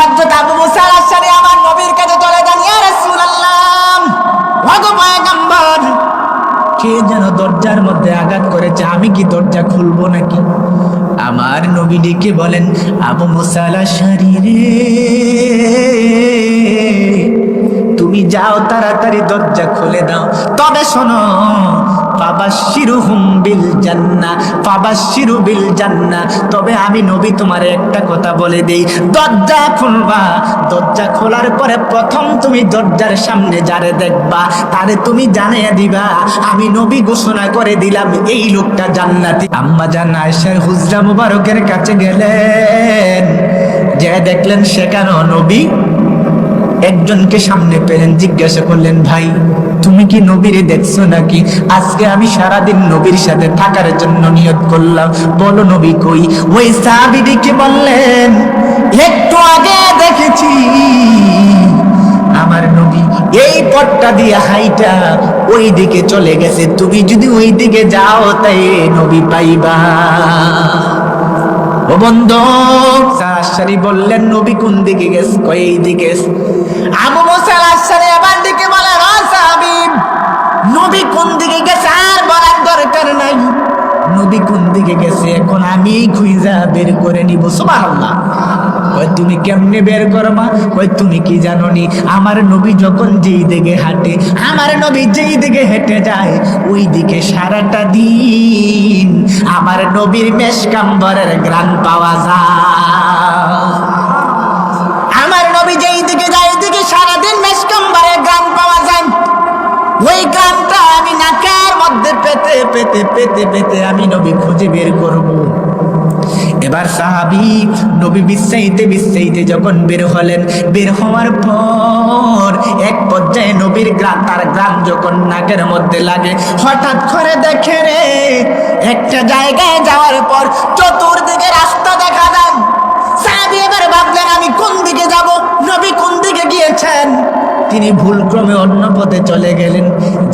হযরত আবু মুসা আল-আশআরী আমার নবীর কাছে চলে যান, ইয়া রাসূলুল্লাহ, ওগো পয়গম্বর, কে যেন দরজার মধ্যে আঘাত করেছে, আমি কি দরজা খুলবো নাকি? আমার নবী ডেকে বলেন, আবু মুসালা শরীরে তুমি যাও তাড়াতাড়ি দরজা খুলে দাও, তবে শোনো পাবাশিরু হুম বিল জান্না পাবাশিরু বিল জান্না তবে আমি নবী তোমার একটা কথা বলে দেই, দরজা খুলবা। দরজা খোলার পরে প্রথম তুমি দরজার সামনে যারে দেখবা, তারে তুমি জানিয়ে দিবা, আমি নবী ঘোষণা করে দিলাম, এই লোকটা জান্নাতি। আম্মা জান আয়েশার হুজরা মুবারকের কাছে গেলেন, যে দেখলেন সেখানে নবী একজনকে সামনে পেলেন, জিজ্ঞাসা করলেন, ভাই, তুমি কি নবীরে দেখছ নাকি? আজকে আমি সারাদিন নবীর সাথে থাকার জন্য নিয়ত করলাম। বলো, নবী কই? ওই সাহাবিদিকে বললেন, একটু আগে দেখেছি। আমার নবী এই পথটা দিয়ে হাইটা ওই দিকে চলে গেছে। তুমি যদি ওই দিকে যাও, তাই নবী পাইবা। ও বন্ধু সারাসারি বললেন, নবী কোন দিকে গেছ? কই এই দিকে। আবু মুসা আশারি আবার দিকে বলে রা সাহাবীব নবী কোন দিকে গেছে? আর বলার দরকার নাই। নবী কোন দিকে গেছে? এখন আমি খুঁজা বের করে নিব, সুবহানাল্লাহ। তুমি কেমনে বের করবা কই তুমি কি জানো নি আমার নবী যখন যেই দিকে হাঁটে, আমার নবী যেই দিকে হেঁটে যায়, ওই দিকে সারাটা দিন আমার নবীর মেশকাম্বরের গ্রান পাওয়া যায়। আমার নবী যেই দিকে যায়, ওই দিকে সারাদিন মেশকাম্বরের গ্রান পাওয়া যায়। ওই গ্রামটা আমি নাকের মধ্যে পেতে পেতে পেতে পেতে আমি নবী খুঁজে বের করব। এবার সাহাবি নবী বিশ্বাইতে বিশ্বাইতে যখন বের হলেন, বের হওয়ার পর এক পর্যায়ে নবীর গ্রাম তার গ্রাম যখন নাকের মধ্যে লাগে, হঠাৎ করে দেখে রে, একটা জায়গায় যাওয়ার পর চতুর্দিকে রাস্তা দেখা যায়। সাহাবি এবার ভাবলেন, আমি কোন দিকে যাব? নবী কোন দিকে গিয়েছেন? তিনি ভুলক্রমে অন্য পথে চলে গেলেন।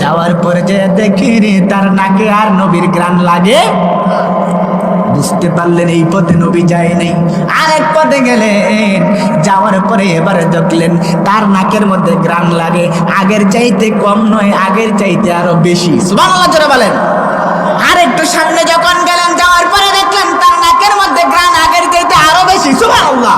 যাওয়ার পরে যে দেখে তার নাকে আর নবীর গ্রান লাগে বুঝতে পারলেন, এই পথে নবী যায় নাই। আরেক পথে গেলেন, যাওয়ার পরে এবারে দেখলেন তার নাকের মধ্যে গ্রাম লাগে। আগের চাইতে কম নয়, আগের চাইতে আরও বেশি। সুবাহ জোরে বলেন। আরেকটু সামনে যখন গেলেন, যাওয়ার পরে দেখলেন তার নাকের মধ্যে গ্রান আগের চাইতে আরও বেশি। সুবহানাল্লাহ।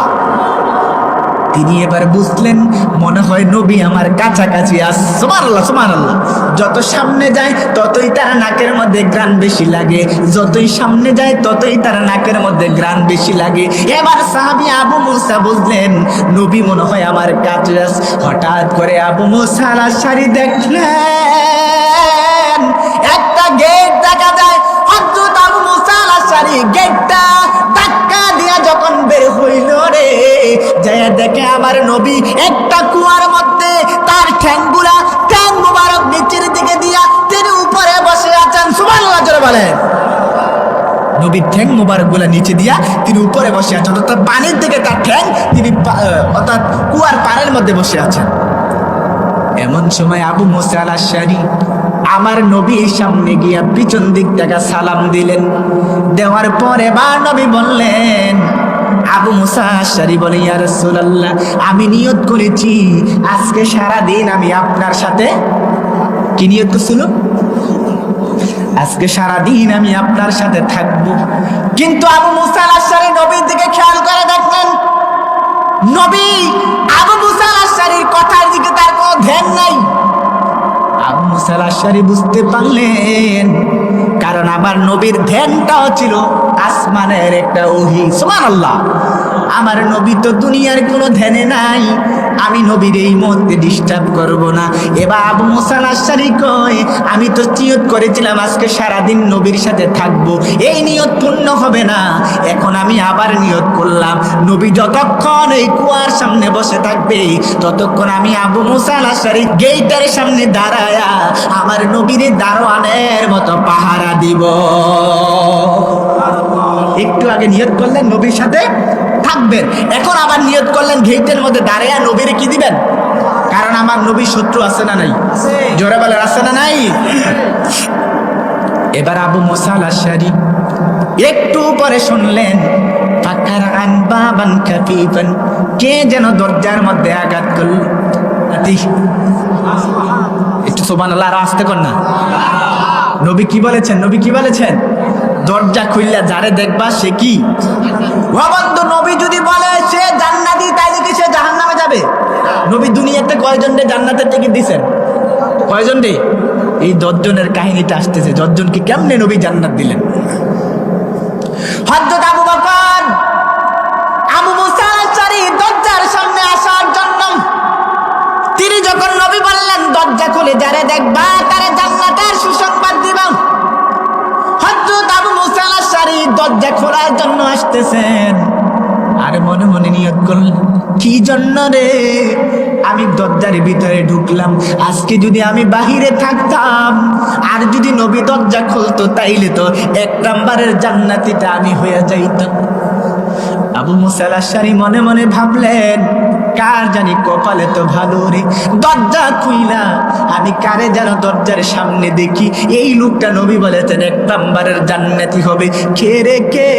তিনি এবার বুঝলেন, মনে হয় নবী আমার কাছাকাছি আস সুমান আল্লাহ সুমান আল্লাহ যত সামনে যায়, ততই তার নাকের মধ্যে গ্রান বেশি লাগে। যতই সামনে যায়, ততই তার নাকের মধ্যে গ্রান বেশি লাগে। এবার সাহাবি আবু মুসা বুঝলেন, নবী মনে হয় আমার কাছে আস। হঠাৎ করে আবু মুসা শাড়ি দেখলেন, একটা গেট দেখা যায়। হযরত আবু মুসা শাড়ি গেটটা যায় দেখে আমার নবী একটা কুয়ার মধ্যে তার ঠ্যাংগুলা ঠ্যাং মুবারক নিচের দিকে দিয়া তিনি উপরে বসে আছেন। সুবহানাল্লাহ, জোরে বলেন। নবীর ঠ্যাং মুবারকগুলা নিচে দিয়া তিনি উপরে বসে আছেন, অর্থাৎ পানির দিকে তার ঠ্যাং তিনি অর্থাৎ কুয়ার পাড়ের মধ্যে বসে আছেন। এমন সময় আবু মুসা আল আমার নবীর সামনে গিয়া পিছন দিক থেকে সালাম দিলেন। দেওয়ার পরে বা নবী বললেন আবু মুসা আশারি বলে, ইয়া রাসূলুল্লাহ, আমি নিয়ত করেছি। আজকে সারা দিন আমি আপনার সাথে কি নিয়ত করছিল আজকে সারা দিন আমি আপনার সাথে থাকব। কিন্তু আবু মুসা আশারি নবীর দিকে খেয়াল করে দেখলেন, নবী আবু মুসা আশারির কথার দিকে তার কোনো ধ্যান নাই। আবু মুসা আশারি বুঝতে পারলেন, কারণ আমার নবীর ধ্যানটাও ছিল আসমানের একটা ওহি। আল্লাহ আমার নবী তো দুনিয়ার কোনো ধ্যানে নাই। আমি নবীর এই মুহূর্তে ডিস্টার্ব করব না। এবার আবু মুসাল আশারি কয়, আমি তো নিয়ত করেছিলাম, আজকে সারাদিন নবীর সাথে থাকব। এই নিয়ত পূর্ণ হবে না। এখন আমি আবার নিয়ত করলাম। নবী যতক্ষণ এই কুয়ার সামনে বসে থাকবে, ততক্ষণ আমি আবু মুসাল আশারি গেইটার সামনে দাঁড়ায়া আমার নবীর দারোয়ানের মতো পাহারা দিব। একটু আগে নিয়ত করলেন নবীর সাথে থাকবেন। এখন আবার নিয়ত করলেন গেইটের মধ্যে দাঁড়ায়া নবীরে কি দিবেন? কারণ আমার নবীর শত্রু আছে না নাই? জোরে বলেন, আছে না নাই? এবার আবু মোসাল আশারি একটু পরে শুনলেন কে যেন দরজার মধ্যে আঘাত করল। একটু সোবান আল্লাহ আসতে কর না। নবী কি বলেছেন? নবী কি বলেছেন? দরজা খুললে যারে দেখবা সে কি? নবী যদি বলে সে জান্নাতি তাই দেখি সে জাহান নামে যাবে? নবী দুনিয়াতে কয়জন ডে জান্নাতের টিকিট দিছেন? কয়জন ডে এই দশজনের কাহিনীটা আসতেছে, দশজনকে কেমনে নবী জান্নাত দিলেন? হজরত আবু বকর আসতেছেন আর মনে মনে নিয়োগ করলেন। কি জন্য রে? আমি দরজার ভিতরে ঢুকলাম। আজকে যদি আমি বাহিরে থাকতাম, আর যদি নবী দরজা খুলতো, তাইলে তো এক নাম্বারের জান্নাতিটা আমি হয়ে যাইতাম। আবু মুসাল আশারি মনে মনে ভাবলেন, কার জানি কপালে তো ভালো রে। দরজা খুইলা, আমি কারে যেন দরজার সামনে দেখি? এই লোকটা নবী বলেছেন, এক নাম্বারের জান্নাতি হবে। কে রে কে?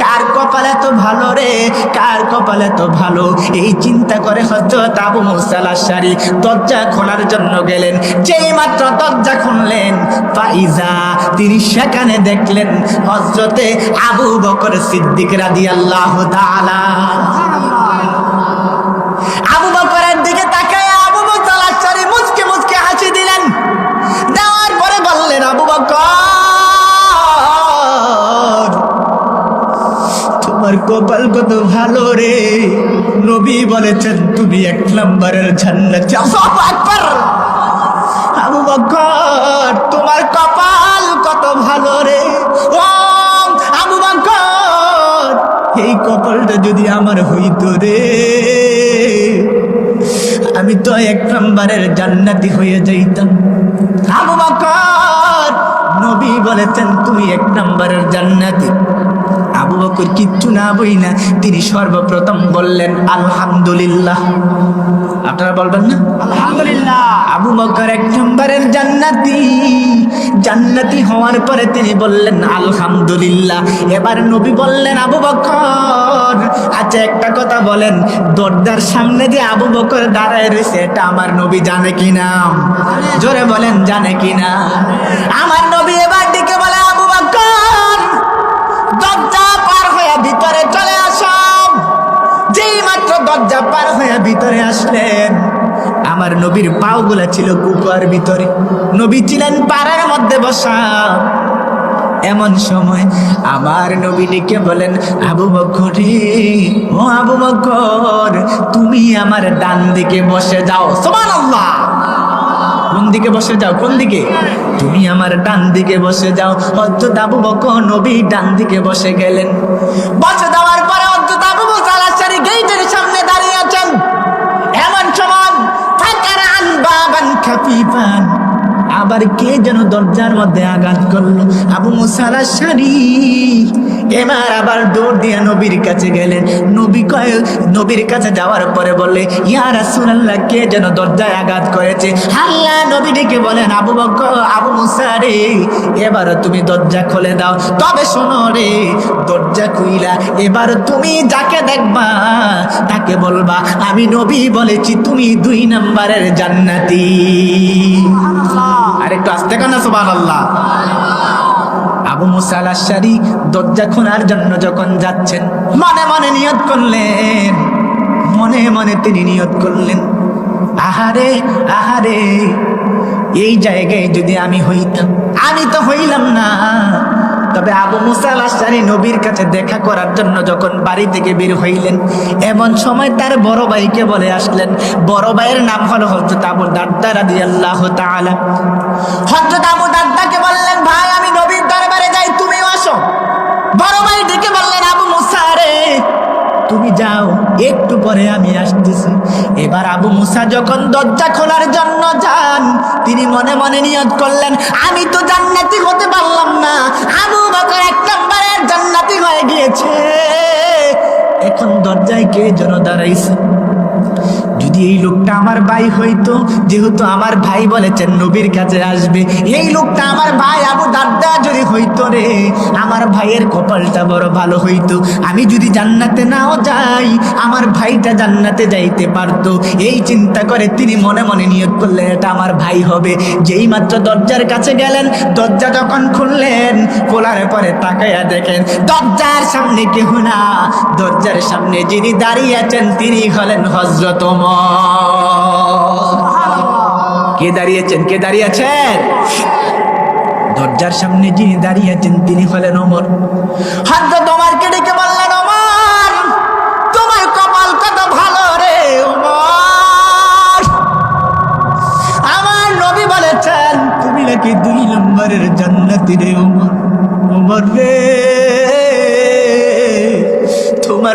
কার কপালে তো ভালো রে? কার কপালে তো ভালো? এই চিন্তা করে হজরত আবু মুসাল আশারি দরজা খোলার জন্য গেলেন। যেই মাত্র দরজা খুললেন, ফাইজা, তিনি সেখানে দেখলেন হজরতে আবু বকর সিদ্দিক রাদি তোমার কপাল কত ভালো রে। নবী বলেছেন, তুমি এক নম্বরের আবু তোমার কপাল কত ভালো রে। ও কপালটা যদি আমার হইতো রে, আমি তো এক নম্বরের জান্নাতি হয়ে যাইতাম। আবু বকর, নবী বলেছেন, তুমি এক নম্বরের জান্নাতি। আবু বকর কিচ্ছু না বই না তিনি সর্বপ্রথম বললেন, আলহামদুলিল্লাহ। আপনারা বলবেন না? আলহামদুলিল্লাহ। আবু বকর এক নম্বরের জান্নাতি। জান্নাতি হওয়ার পরে তিনি বললেন আলহামদুলিল্লাহ। এবার নবী বললেন আবু বকর আচ্ছা একটা কথা বলেন দরজার সামনে যে আবু বকর দাঁড়ায় রয়েছে এটা আমার নবী জানে কিনা? জোরে বলেন জানে কিনা? আমার নবী এবার দিকে দরজা পার হয়ে ভিতরে আসলেন। আমার নবীর পাওগুলা ছিল কুকুয়ার ভিতরে। নবী ছিলেন পাড়ার মধ্যে বসা। এমন সময় আমার নবী ডেকে বলেন, আবু বকর ও আবু বকর তুমি আমার ডান দিকে বসে যাও। সমান আল্লাহ কোন দিকে বসে যাও? কোন দিকে? তুমি আমার ডান দিকে বসে যাও। অদ্ভুত আবু বকর নবী ডান দিকে বসে গেলেন। বসে দেওয়ার পরে বাবান পান আবার কে যেন দরজার মধ্যে আঘাত করল? আবু মুসালাশারি এবার আবার দিয়ে নবীর কাছে গেলেন। নবী কয় নবীর কাছে যাওয়ার পরে বললে ইয়া রাসূলুল্লাহ কে যেন দরজায় আঘাত করেছে? আল্লাহ নবী ডেকে বলেন আবু বকর আবু মুসা রে এবার তুমি দরজা খুলে দাও। তবে শোনো রে দরজা খুইলা এবার তুমি যাকে দেখবা তাকে বলবা আমি নবী বলেছি তুমি দুই নাম্বারের জান্নাতি আরেকটু আস্তে কানা সুবহানাল্লাহ। আবু মুসা আশারি দরজা খোলার জন্য যখন যাচ্ছেন, মনে মনে নিয়ত করলেন। মনে মনে তিনি নিয়ত করলেন, আহারে আহারে, এই জায়গায় যদি আমি হইতাম, আমি তো হইলাম না। তবে আবু মুসাল আশারি নবীর কাছে দেখা করার জন্য যখন বাড়ি থেকে বের হইলেন, এমন সময় তার বড় ভাইকে বলে আসলেন, বড় ভাইয়ের নাম হলো হজরত আবু দাদ্দা রাদিয়াল্লাহু তাআলা। হজরত আবু দাদ্দাকে বললেন, ভাই, আমি নবীর বড় ভাই ডেকে বললেন, আবু মুসা রে, তুমি যাও, একটু পরে আমি আসতেছি। এবার আবু মুসা যখন দরজা খোলার জন্য যান, তিনি মনে মনে নিয়ত করলেন, আমি তো জান্নাতি হতে পারলাম না। আবু বকর এক নম্বরের জান্নাতি হয়ে গিয়েছে। এখন দরজায় কে যেন দাঁড়াইছে? যদি এই লোকটা আমার ভাই হইতো, যেহেতু আমার ভাই বলেছেন নবীর কাছে আসবে, এই লোকটা আমার ভাই আবু দাদা যদি হইতো রে, আমার ভাইয়ের কপালটা বড় ভালো হইতো। আমি যদি জান্নাতে নাও যাই, আমার ভাইটা জান্নাতে যাইতে পারতো। এই চিন্তা করে তিনি মনে মনে নিয়োগ করলেন, এটা আমার ভাই হবে। যেই মাত্র দরজার কাছে গেলেন, দরজা যখন খুললেন, খোলার পরে তাকাইয়া দেখেন, দরজার সামনে কেহ না। দরজার সামনে যিনি দাঁড়িয়ে আছেন, তিনি হলেন হজরত কে দাঁড়িয়েছেন? কে দাঁড়িয়েছেন? দরজার সামনে যিনি দাঁড়িয়ে আছেন তিনি হলেন অমর হজরত ওমরকে ডেকে বললেন অমর তোমার কপাল কত ভালো রে অমর আমার নবী বলেছেন, তুমি নাকি দুই নম্বরের জান্নাতি রে, ওমর? ওমর রে।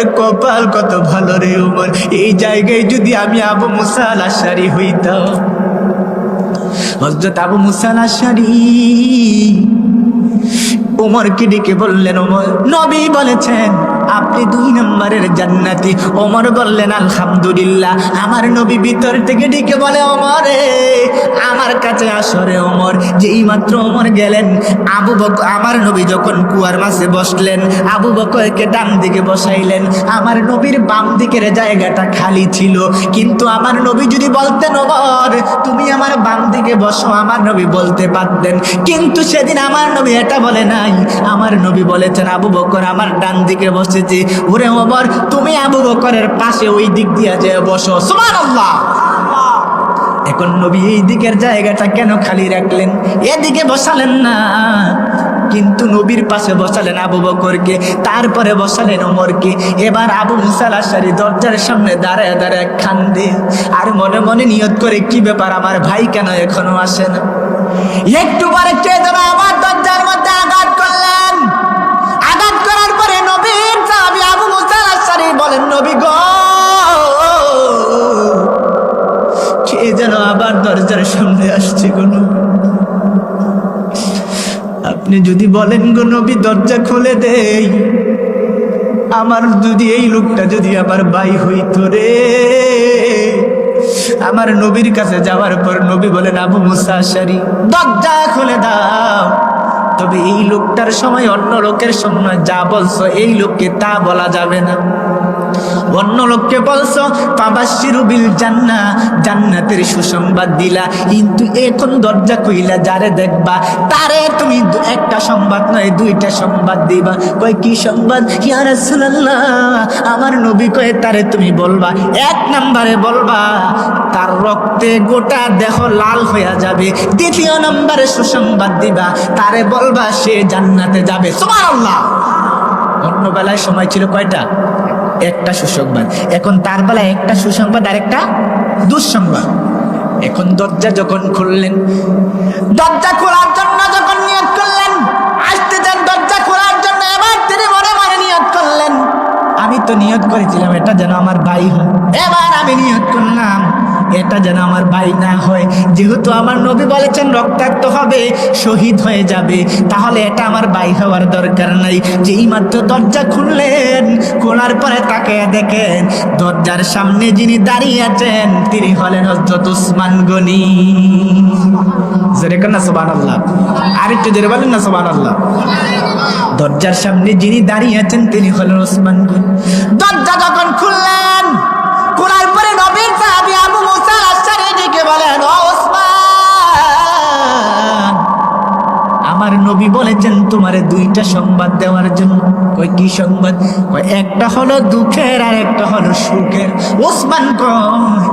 তোমার কপাল কত ভালো রে ওমর। এই জায়গায় যদি আমি আবু মুসাল আশারি হইতাম। হজরত আবু মুসাল আশারি ওমরকে ডেকে বললেন, ওমর, নবী বলেছেন, আপনি দুই নম্বরের জান্নাতি। ওমর বললেন, আলহামদুলিল্লাহ, আমার নবী ভিতর থেকে ডেকে বলে, ওমরে আমার কাছে আসরে ওমর। যেই মাত্র ওমর গেলেন, আবু বক, আমার নবী যখন কুয়ার মাঝে বসলেন, আবু বকরকে ডান দিকে বসাইলেন। আমার নবীর বাম দিকের জায়গাটা খালি ছিল। কিন্তু আমার নবী যদি বলতেন, ওমর, তুমি আমার বাম দিকে বসো, আমার নবী বলতে পারতেন। কিন্তু সেদিন আমার নবী এটা বলে নাই। আমার নবী বলেছেন, আবু বকর, আমার ডান দিকে বসেছে। ওরে ওমর, তুমি আবু বকরের পাশে ওই দিক দিয়ে যে বসো। সুবহানাল্লাহ। এখন নবী এই দিকের জায়গাটা কেন খালি রাখলেন? এদিকে বসালেন না। কিন্তু নবীর পাশে বসালেন আবু বকরকে, তারপরে বসালেন ওমরকে। এবার আবু মুসাল আশারি দরজার সামনে দাঁড়ায় দাঁড়ায় খান্দে আর মনে মনে নিয়ত করে, কি ব্যাপার, আমার ভাই কেন এখনও আসে না? একটু পরে কে যেন আমার দরজার মধ্যে কোনো আপনি যদি বলেন গো নবী, দরজা খুলে দেই। আমার যদি এই লোকটা যদি আমার ভাই হইতো রে। আমার নবীর কাছে যাওয়ার পর নবী বলেন, আবু মুসা আশারি, দরজা খুলে দাও। তবে এই লোকটার সময় অন্য লোকের সময় যা বলছো, এই লোককে তা বলা যাবে না। অন্য লোককে বলছো পাবাসিরু বিল জান্না জান্নাতের সুসংবাদ দিলা। কিন্তু এখন দরজা কইলা যারে দেখবা, তারে তুমি একটা সংবাদ নয়, দুইটা সংবাদ দিবা। কয়, কি সংবাদ? আমার নবী কয়, তারে তুমি বলবা। এক নম্বরে বলবা, তার রক্তে গোটা দেহ লাল হইয়া যাবে। দ্বিতীয় নম্বরে সুসংবাদ দিবা, তারে বলবা, সে জান্নাতে যাবে। অন্য বেলায় সময় ছিল কয়টা? একটা সুসংবাদ। এখন তার বেলা একটা সুসংবাদ আর একটা দুঃসংবাদ। এখন দরজা যখন খুললেন, দরজা খোলার জন্য যখন নিয়োগ করলেন, আসতে যান, দরজা খোলার জন্য এবার তিনি মনে মনে নিয়োগ করলেন। আমি তো নিয়োগ করেছিলাম, এটা যেন আমার ভাই হয়। এবার আমি নিয়োগ করলাম। এটা যেন আমার ভাই না হয়। যেহেতু আমার নবী বলেছেন রক্তাক্ত হবে, শহীদ হয়ে যাবে। তাহলে এটা আমার ভাই হওয়ার দরকার নাই। যেই মাত্র দরজা খুললেন, খোলার পরে তাকে দেখেন। দরজার সামনে যিনি দাঁড়িয়ে আছেন, তিনি হলেন হজরত উসমান গনি। দরজার সামনে যিনি দাঁড়িয়ে আছেন, তিনি হলেন ওসমান গনি। দরজা যখন খুললেন আমার নবী বলেছেন, তোমারে দুইটা সংবাদ দেওয়ার জন্য। কই কি সংবাদ? কই একটা হলো দুঃখের আর একটা হলো সুখের। ওসমান কয়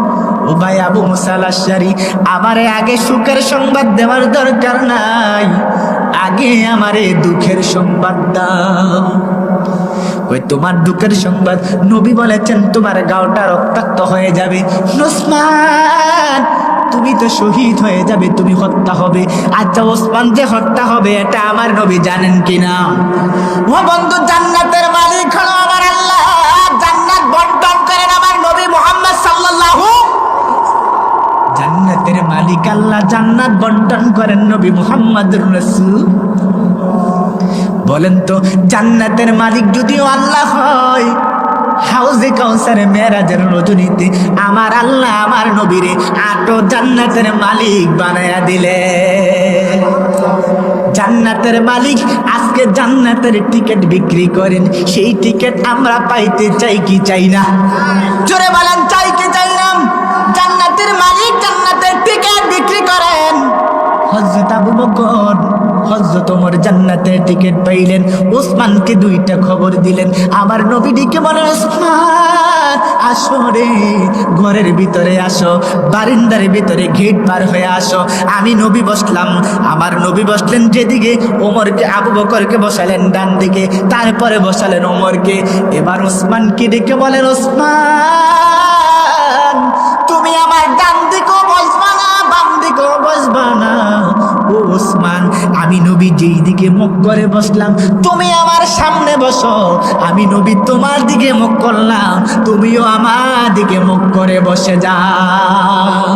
ও ভাই আবু মুসাল আশারি আমারে আগে সুখের সংবাদ দেওয়ার দরকার নাই। আগে আমারে দুঃখের সংবাদ দাও। কই তোমার দুঃখের সংবাদ? নবী বলেছেন, তোমার গাওটা রক্তাক্ত হয়ে যাবে। ওসমান তুমি তো শহীদ হয়ে যাবে, তুমি হত্যা হবে। আচ্ছা ওসমান যে হত্যা হবে, এটা আমার নবী জানেন কিনা? ও বন্ধু, জান্নাতের মালিক হলো আমার আল্লাহ। জান্নাত বন্টন করেন আমার নবী মোহাম্মদ সাল্লাল্লাহু। জান্নাতের মালিক আল্লাহ, জান্নাত বন্টন করেন নবী মোহাম্মদ রসুল। বলেন তো, জান্নাতের মালিক যদিও আল্লাহ হয় হাউজে কাউসারে মেরাজের রজনীতে আমার আল্লাহ আমার নবীরে আটো জান্নাতের মালিক বানায়া দিলে। জান্নাতের মালিক আজকে জান্নাতের টিকিট বিক্রি করেন, সেই টিকিট আমরা পাইতে চাই কি চাই না? জোরে বলেন, চাই কি চাই না? জান্নাতের মালিক জান্নাতের টিকিট বিক্রি করেন। হজরত আবু বকর হজরত ওমর জান্নাতের টিকিট পাইলেন। ওসমানকে দুইটা খবর দিলেন। আমার নবীটিকে বলেন ওসমান আসো রে, ঘরের ভিতরে আসো, বারিন্দার ভিতরে গেট পার হয়ে আসো। আমি নবী বসলাম। আমার নবী বসলেন যেদিকে, ওমরকে, আবু বকরকে বসালেন ডান দিকে, তারপরে বসালেন ওমরকে। এবার ওসমানকে ডেকে বলেন ওসমান তুমি আমার ডান দিকেও বসবা না, বাম দিকেও বসবা না। ও ওসমান আমি নবী যেই দিকে মুখ করে বসলাম, তুমি আমার সামনে বসো। আমি নবী তোমার দিকে মুখ করলাম, তুমিও আমার দিকে মুখ করে বসে যাও।